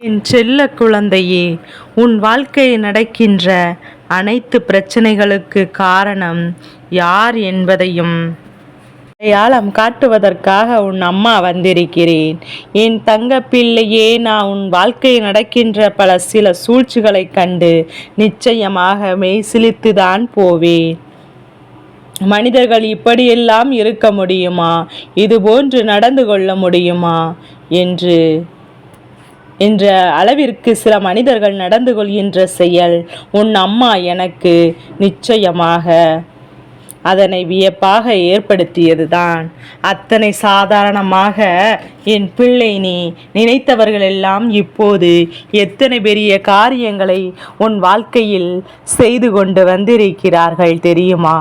என் செல்ல குழந்தையே உன் வாழ்க்கையில் நடக்கின்ற அனைத்து பிரச்சனைகளுக்கு காரணம் யார் என்பதையும் அடையாளம் காட்டுவதற்காக உன் அம்மா வந்திருக்கிறேன். என் தங்க பிள்ளையே நான் உன் வாழ்க்கையில் நடக்கின்ற பல சில சூழ்ச்சிகளைக் கண்டு நிச்சயமாக மெய் சிலித்துதான் போவேன். மனிதர்கள் இப்படியெல்லாம் இருக்க முடியுமா? இது போன்று நடந்து கொள்ள முடியுமா? என்று என்ற அளவிற்கு சில மனிதர்கள் நடந்து கொள்கின்ற செயல் உன் அம்மா எனக்கு நிச்சயமாக அதனை வியப்பாக ஏற்படுத்தியதுதான். அத்தனை சாதாரணமாக என் பிள்ளை நீ நினைத்தவர்களெல்லாம் இப்போது எத்தனை பெரிய காரியங்களை உன் வாழ்க்கையில் செய்து கொண்டு வந்திருக்கிறார்கள் தெரியுமா?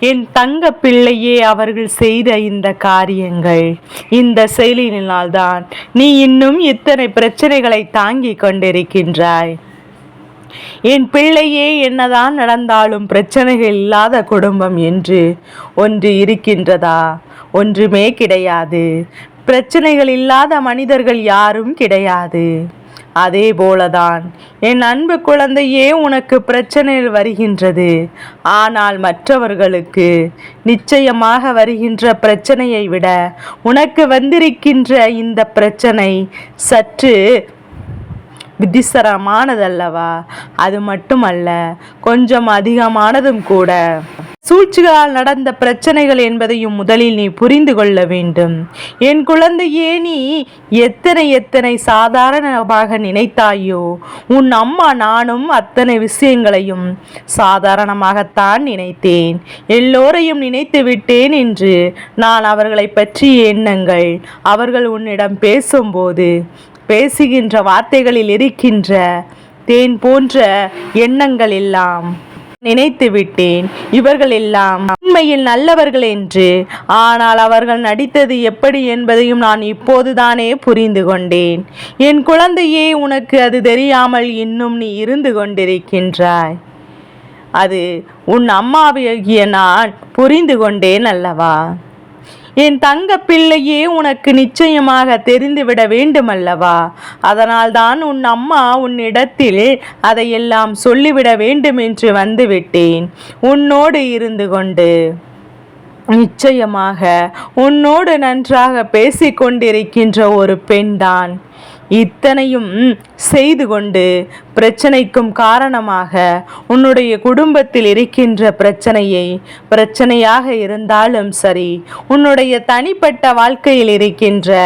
என் தங்க பிள்ளையே அவர்கள் செய்த இந்த காரியங்கள் இந்த செயலினால்தான் நீ இன்னும் இத்தனை பிரச்சனைகளை தாங்கிக் கொண்டிருக்கின்றாய். என் பிள்ளையே என்னதான் நடந்தாலும் பிரச்சனைகள் இல்லாத குடும்பம் என்று ஒன்று இருக்கின்றதா? ஒன்றுமே கிடையாது. பிரச்சனைகள் இல்லாத மனிதர்கள் யாரும் கிடையாது. அதே போலதான். என் அன்பு குழந்தையே உனக்கு பிரச்சனையில் வருகின்றது. ஆனால் மற்றவர்களுக்கு நிச்சயமாக வருகின்ற பிரச்சனையை விட உனக்கு வந்திருக்கின்ற இந்த பிரச்சனை சற்று விதிசரமானதல்லவா அது மட்டுமல்ல கொஞ்சம் அதிகமானதும் கூட. சூழ்ச்சிகளால் நடந்த பிரச்சனைகள் என்பதையும் முதலில் நீ புரிந்து கொள்ள வேண்டும். என் குழந்தையே நீ எத்தனை எத்தனை சாதாரணமாக நினைத்தாயோ உன் அம்மா நானும் அத்தனை விஷயங்களையும் சாதாரணமாகத்தான் நினைத்தேன். எல்லோரையும் நினைத்து விட்டேன் என்று நான் அவர்களை பற்றிய எண்ணங்கள் அவர்கள் உன்னிடம் பேசும்போது பேசுகின்ற வார்த்தைகளில் இருக்கின்ற தேன் போன்ற எண்ணங்கள் எல்லாம் நினைத்து விட்டேன். இவர்கள் எல்லாம் உண்மையில் நல்லவர்கள் என்று. ஆனால் அவர்கள் நடித்தது எப்படி என்பதையும் நான் இப்போதுதானே புரிந்து கொண்டேன். என் குழந்தையே உனக்கு அது தெரியாமல் இன்னும் நீ இருந்து கொண்டிருக்கின்றாய். அது உன் அம்மாவியாகிய நான் புரிந்து கொண்டேன் அல்லவா? என் தங்க பிள்ளையே உனக்கு நிச்சயமாக தெரிந்துவிட வேண்டுமல்லவா? அதனால்தான் உன் அம்மா உன்னிடத்தில் அதையெல்லாம் சொல்லிவிட வேண்டும் என்று வந்துவிட்டேன். உன்னோடு இருந்து கொண்டு. நிச்சயமாக உன்னோடு நன்றாக பேசிக்கொண்டிருக்கின்ற ஒரு பெண்தான். இத்தனையும் செய்து கொண்டு பிரச்சனைக்கும் காரணமாக உன்னுடைய குடும்பத்தில் இருக்கின்ற பிரச்சனையை பிரச்சனையாக இருந்தாலும் சரி உன்னுடைய தனிப்பட்ட வாழ்க்கையில் இருக்கின்ற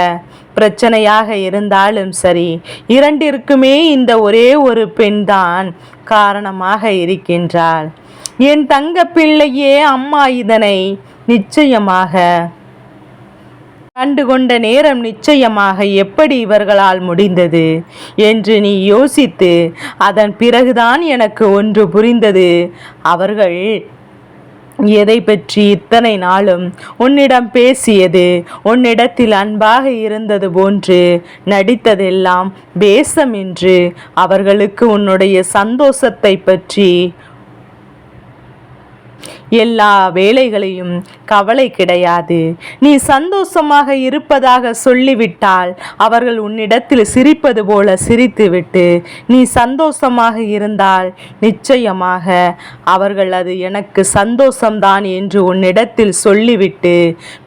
பிரச்சனையாக இருந்தாலும் சரி இரண்டிற்குமே இந்த ஒரே ஒரு பெண்தான் காரணமாக இருக்கின்றாள். என் தங்க பிள்ளையே அம்மா இதனை நிச்சயமாக கண்டுகொண்ட நேரம் நிச்சயமாக எப்படி இவர்களால் முடிந்தது என்று நீ யோசித்து அதன் பிறகுதான் எனக்கு ஒன்று புரிந்தது. அவர்கள் எதை பற்றி இத்தனை நாளும் உன்னிடம் பேசியது? உன்னிடத்தில் அன்பாக இருந்தது போன்று நடித்ததெல்லாம் பேசம் என்று அவர்களுக்கு உன்னுடைய சந்தோஷத்தை பற்றி எல்லா வேலைகளையும் கவலை கிடையாது. நீ சந்தோஷமாக இருப்பதாக சொல்லிவிட்டால் அவர்கள் உன்னிடத்தில் சிரிப்பது போல சிரித்துவிட்டு நீ சந்தோஷமாக இருந்தால் நிச்சயமாக அவர்கள் அது எனக்கு சந்தோஷம்தான் என்று உன்னிடத்தில் சொல்லிவிட்டு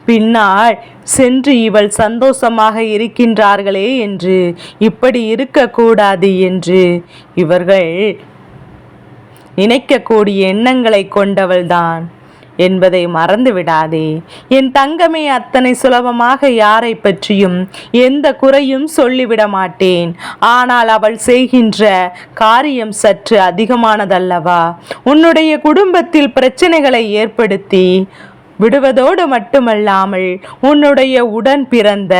பின்னால் சென்று இவள் சந்தோஷமாக இருக்கின்றார்களே என்று இப்படி இருக்கக்கூடாது என்று இவர்கள் நினைக்கக்கூடிய எண்ணங்களை கொண்டவள்தான் என்பதை மறந்து விடாதே என் தங்கமே அத்தனை சுலபமாக யாரை பற்றியும் எந்த குறையும் சொல்லிவிட மாட்டேன். ஆனால் அவள் செய்கின்ற காரியம் சற்று அதிகமானதல்லவா? உன்னுடைய குடும்பத்தில் பிரச்சனைகளை ஏற்படுத்தி விடுவதோடு மட்டுமல்லாமல் உன்னுடைய உடன் பிறந்த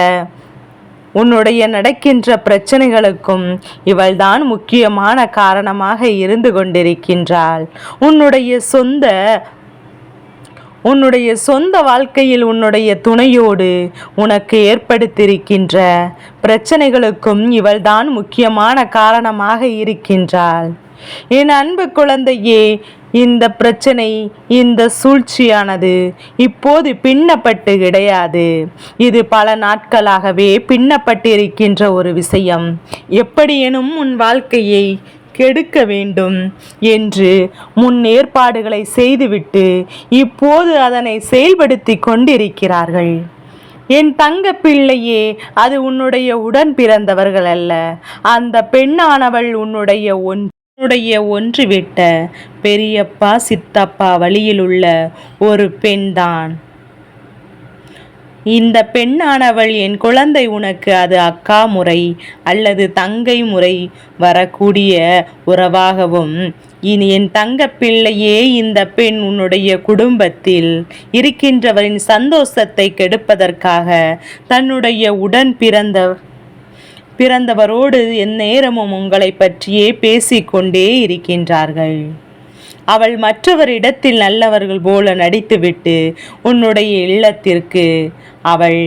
உன்னுடைய நடக்கின்ற பிரச்சனைகளுக்கும் இவள்தான் முக்கியமான காரணமாக இருந்து கொண்டிருக்கின்றாள். உன்னுடைய சொந்த உன்னுடைய சொந்த வாழ்க்கையில் உன்னுடைய துணையோடு உனக்கு ஏற்படுத்தியிருக்கின்ற பிரச்சனைகளுக்கும் இவள்தான் முக்கியமான காரணமாக இருக்கின்றாள். என் அன்பு குழந்தையே இந்த பிரச்சனை இந்த சூழ்ச்சியானது இப்போது பின்னப்பட்டு கிடையாது. இது பல நாட்களாகவே பின்னப்பட்டிருக்கின்ற ஒரு விஷயம். எப்படியெனும் உன் வாழ்க்கையை கெடுக்க வேண்டும் என்று முன் ஏற்பாடுகளை செய்துவிட்டு இப்போது அதனை செயல்படுத்தி கொண்டிருக்கிறார்கள். என் தங்க பிள்ளையே அது உன்னுடைய உடன் பிறந்தவர்கள் அல்ல. அந்த பெண்ணானவள் உன்னுடைய ஒன் உன்னுடைய ஒன்றுவிட்ட பெரியப்பா சித்தப்பா வழியிலுள்ள ஒரு பெண்தான். இந்த பெண்ணானவள் என் குழந்தை உனக்கு அது அக்கா முறை அல்லது தங்கை முறை வரக்கூடிய உறவாகவும் இனி என் தங்க பிள்ளையே இந்த பெண் உன்னுடைய குடும்பத்தில் இருக்கின்றவரின் சந்தோஷத்தை கெடுப்பதற்காக தன்னுடைய உடன் பிறந்த பிறந்தவரோடு எந்நேரமும் உங்களை பற்றியே பேசிக்கொண்டே இருக்கின்றார்கள். அவள் மற்றவரிடத்தில் நல்லவர்கள் போல நடித்துவிட்டு உன்னுடைய இல்லத்திற்கு அவள்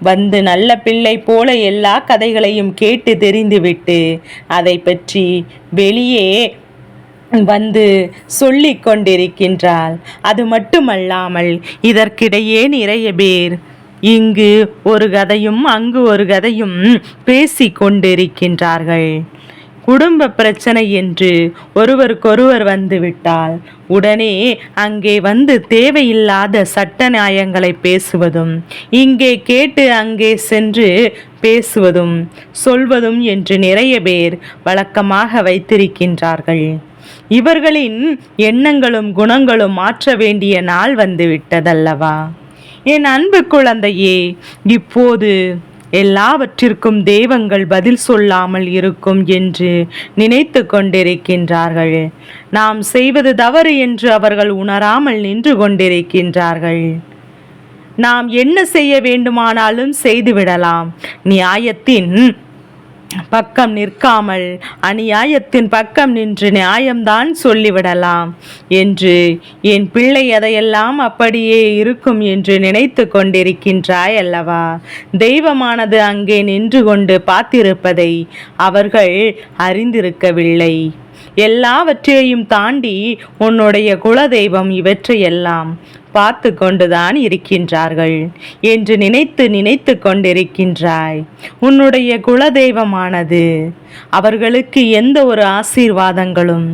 வந்து நல்ல பிள்ளை போல எல்லா கதைகளையும் கேட்டு தெரிந்துவிட்டு அதை பற்றி வெளியே வந்து சொல்லிக் கொண்டிருக்கின்றாள் அது மட்டுமல்லாமல் இதற்கிடையே நிறைய பேர் இங்கு ஒரு கதையும் அங்கு ஒரு கதையும் பேசி கொண்டிருக்கின்றார்கள். குடும்ப பிரச்சனை என்று ஒருவருக்கொருவர் வந்துவிட்டால் உடனே அங்கே வந்து தேவையில்லாத சட்ட நியாயங்களை பேசுவதும் இங்கே கேட்டு அங்கே சென்று பேசுவதும் சொல்வதும் என்று நிறைய பேர் வழக்கமாக வைத்திருக்கின்றார்கள். இவர்களின் எண்ணங்களும் குணங்களும் மாற்ற வேண்டிய நாள் வந்துவிட்டதல்லவா என் அன்பு குழந்தையே இப்போது எல்லாவற்றிற்கும் தெய்வங்கள் பதில் சொல்லாமல் இருக்கும் என்று நினைத்து கொண்டிருக்கின்றார்கள். நாம் செய்வது தவறு என்று அவர்கள் உணராமல் நின்று கொண்டிருக்கின்றார்கள். நாம் என்ன செய்ய வேண்டுமானாலும் செய்துவிடலாம். நியாயத்தின் பக்கம் நிற்காமல் அநியாயத்தின் பக்கம் நின்று நியாயம்தான் சொல்லிவிடலாம் என்று என் பிள்ளை அதையெல்லாம் அப்படியே இருக்கும் என்று நினைத்து கொண்டிருக்கின்றாய் அல்லவா? தெய்வமானது அங்கே நின்று கொண்டு பார்த்திருப்பதை அவர்கள் அறிந்திருக்கவில்லை. எல்லாவற்றையும் தாண்டி உன்னுடைய குலதெய்வம் இவற்றையெல்லாம் பார்த்து கொண்டுதான் இருக்கின்றார்கள். என்று நினைத்து நினைத்து கொண்டிருக்கின்றாய். உன்னுடைய குலதெய்வமானது. அவர்களுக்கு எந்த ஒரு ஆசீர்வாதங்களும்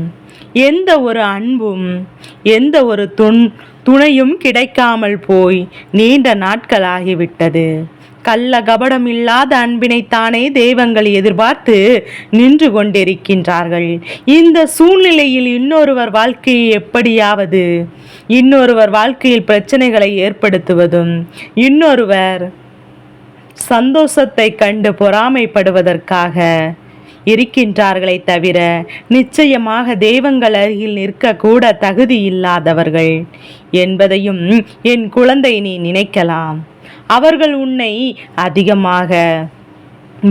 எந்த ஒரு அன்பும் எந்த ஒரு துண் துணையும் கிடைக்காமல் போய் நீண்ட நாட்களாகிவிட்டது. கள்ள கபடம் இல்லாத அன்பினைத்தானே தெய்வங்கள் எதிர்பார்த்து நின்று கொண்டிருக்கின்றார்கள். இந்த சூழ்நிலையில் இன்னொருவர் வாழ்க்கையை எப்படியாவது இன்னொருவர் வாழ்க்கையில் பிரச்சனைகளை ஏற்படுத்துவதும் இன்னொருவர் சந்தோஷத்தை கண்டு பொறாமைப்படுவதற்காக இருக்கின்றார்களே தவிர நிச்சயமாக தெய்வங்கள் அருகில் நிற்கக்கூட தகுதி இல்லாதவர்கள் என்பதையும் என் குழந்தை நீ நினைக்கலாம். அவர்கள் உன்னை அதிகமாக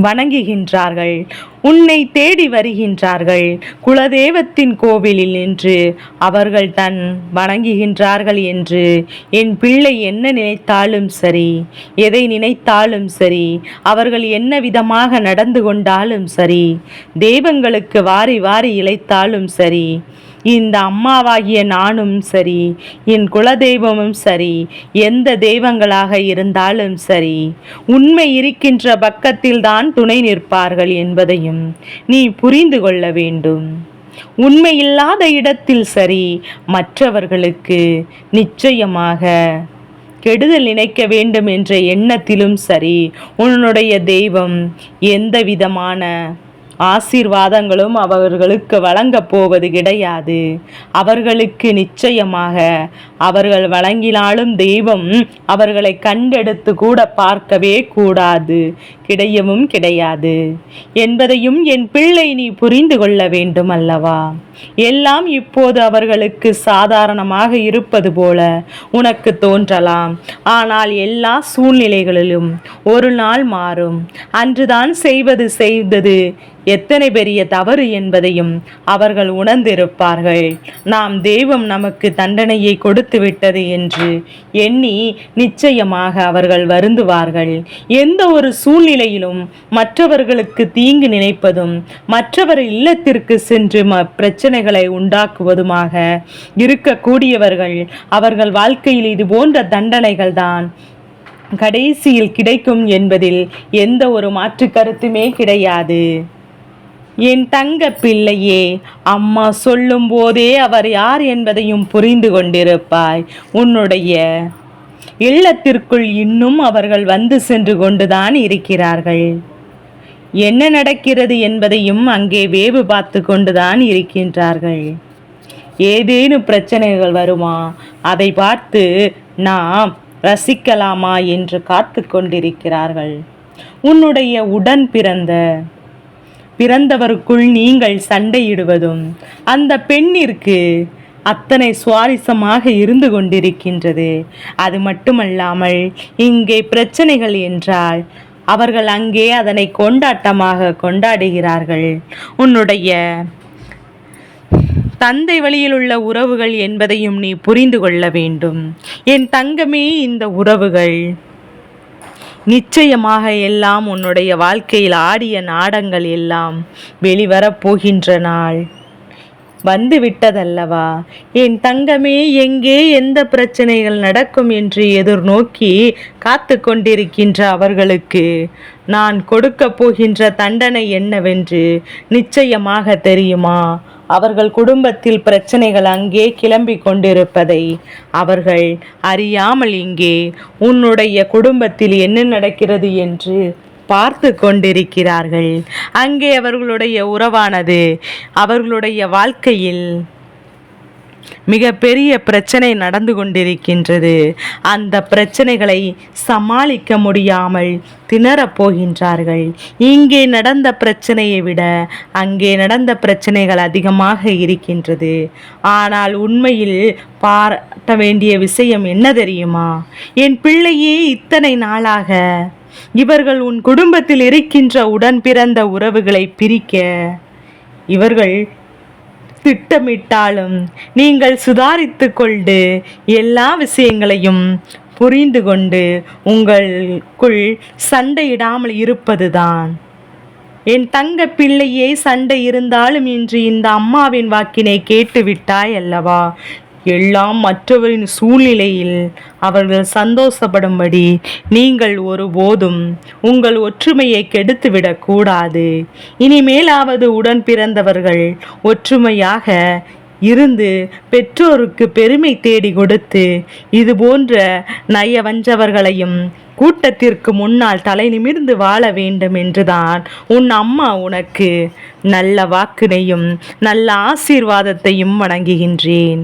வணங்குகின்றார்கள். உன்னை தேடி வருகின்றார்கள். குலதெய்வத்தின் கோவிலில் நின்று அவர்கள் தன் வணங்குகின்றார்கள் என்று என் பிள்ளை என்ன நினைத்தாலும் சரி எதை நினைத்தாலும் சரி அவர்கள் என்ன விதமாக நடந்து கொண்டாலும் சரி தெய்வங்களுக்கு வாரி வாரி இழைத்தாலும் சரி இந்த அம்மாவாகிய நானும் சரி என் குலதெய்வமும் சரி எந்த தெய்வங்களாக இருந்தாலும் சரி உண்மை இருக்கின்ற பக்கத்தில்தான் துணை நிற்பார்கள் என்பதையும் நீ புரிந்து கொள்ள வேண்டும். உண்மை இல்லாத இடத்தில் சரி மற்றவர்களுக்கு நிச்சயமாக கெடுதல் நினைக்க வேண்டும் என்ற எண்ணத்திலும் சரி உன்னுடைய தெய்வம் எந்த விதமான ஆசீர்வாதங்களும் அவர்களுக்கு வழங்கப் போவது கிடையாது. அவர்களுக்கு நிச்சயமாக அவர்கள் வழங்கினாலும் தெய்வம் அவர்களை கண்டெடுத்து கூட பார்க்கவே கூடாது. கிடையவும் கிடையாது. என்பதையும் என் பிள்ளை நீ புரிந்து கொள்ள வேண்டும் அல்லவா? எல்லாம் இப்போது அவர்களுக்கு சாதாரணமாக இருப்பது போல உனக்கு தோன்றலாம். ஆனால் எல்லா சூழ்நிலைகளிலும் ஒரு நாள் மாறும். அன்றுதான் செய்வது செய்தது. எத்தனை பெரிய தவறு என்பதையும் அவர்கள் உணர்ந்திருப்பார்கள். நாம் தெய்வம் நமக்கு தண்டனையை கொடுத்து விட்டது என்று எண்ணி நிச்சயமாக அவர்கள் வருந்துவார்கள். எந்த ஒரு சூழ்நிலை சூழ்நிலையிலும் மற்றவர்களுக்கு தீங்கு நினைப்பதும் மற்றவர் இல்லத்திற்கு சென்று ம பிரச்சனைகளை உண்டாக்குவதுமாக இருக்கக்கூடியவர்கள் அவர்கள் வாழ்க்கையில் இது போன்ற தண்டனைகள் தான் கடைசியில் கிடைக்கும் என்பதில் எந்த ஒரு மாற்று கருத்துமே கிடையாது. என் தங்க பிள்ளையே அம்மா சொல்லும் போதே அவர் யார் என்பதையும் புரிந்து கொண்டிருப்பாய். உன்னுடைய இல்லத்திற்குள் இன்னும் அவர்கள் வந்து சென்று கொண்டுதான் இருக்கிறார்கள். என்ன நடக்கிறது என்பதையும் அங்கே வேவு பார்த்து கொண்டுதான் இருக்கின்றார்கள். ஏதேனும் பிரச்சனைகள் வருமா? அதை பார்த்து நாம் ரசிக்கலாமா என்று காத்து கொண்டிருக்கிறார்கள். உன்னுடைய உடன் பிறந்த பிறந்தவருக்குள் நீங்கள் சண்டையிடுவதும் அந்த பெண்ணிற்கு அத்தனை சுவாரஸ்யமாக இருந்து கொண்டிருக்கின்றது. அது மட்டுமல்லாமல் இங்கே பிரச்சனைகள் என்றால் அவர்கள் அங்கே அதனை கொண்டாட்டமாக கொண்டாடுகிறார்கள். உன்னுடைய தந்தை வழியில் உள்ள உறவுகள் என்பதையும் நீ புரிந்து கொள்ள வேண்டும். என் தங்கமே இந்த உறவுகள் நிச்சயமாக எல்லாம் உன்னுடைய வாழ்க்கையில் ஆடிய நாடங்கள் எல்லாம் வெளிவரப் போகின்ற நாள் வந்து விட்டதல்லவா என் தங்கமே எங்கே எந்த பிரச்சனைகள் நடக்கும் என்று எதிர்நோக்கி காத்து கொண்டிருக்கின்ற அவர்களுக்கு நான் கொடுக்க போகின்ற தண்டனை என்னவென்று நிச்சயமாக தெரியுமா? அவர்கள் குடும்பத்தில் பிரச்சனைகள் அங்கே கிளம்பி கொண்டிருப்பதை அவர்கள் அறியாமல் இங்கே உன்னுடைய குடும்பத்தில் என்ன நடக்கிறது என்று பார்த்து கொண்டிருக்கிறார்கள். அங்கே அவர்களுடைய உறவானது. அவர்களுடைய வாழ்க்கையில் மிக பெரிய பிரச்சனை நடந்து கொண்டிருக்கின்றது. அந்த பிரச்சனைகளை சமாளிக்க முடியாமல் திணறப் போகின்றார்கள். இங்கே நடந்த பிரச்சனையை விட அங்கே நடந்த பிரச்சனைகள் அதிகமாக இருக்கின்றது. ஆனால் உண்மையில் பாராட்ட வேண்டிய விஷயம் என்ன தெரியுமா? என் பிள்ளையே இத்தனை நாளாக இவர்கள் உன் குடும்பத்தில் இருக்கின்ற உடன் பிறந்த உறவுகளை பிரிக்க. இவர்கள் திட்டமிட்டாலும் நீங்கள் சுதாரித்து கொண்டு எல்லா விஷயங்களையும் புரிந்து கொண்டு உங்களுக்குள் சண்டையிடாமல் இருப்பதுதான். என் தங்க பிள்ளையே சண்டை இருந்தாலும் இன்று இந்த அம்மாவின் வாக்கினை கேட்டுவிட்டாய் அல்லவா? எல்லாம் மற்றவரின் சூழ்நிலையில் அவர்கள் சந்தோஷப்படும்படி நீங்கள் ஒருபோதும் உங்கள் ஒற்றுமையை கெடுத்துவிடக் கூடாது. இனிமேலாவது உடன் பிறந்தவர்கள் ஒற்றுமையாக இருந்து பெற்றோருக்கு பெருமை தேடி கொடுத்து இது போன்ற நயவஞ்சவர்களையும் கூட்டத்திற்கு முன்னால் தலை நிமிர்ந்து வாழ வேண்டும் என்றுதான் உன் அம்மா உனக்கு நல்ல வாக்கினையும் நல்ல ஆசீர்வாதத்தையும் வணங்குகின்றேன்.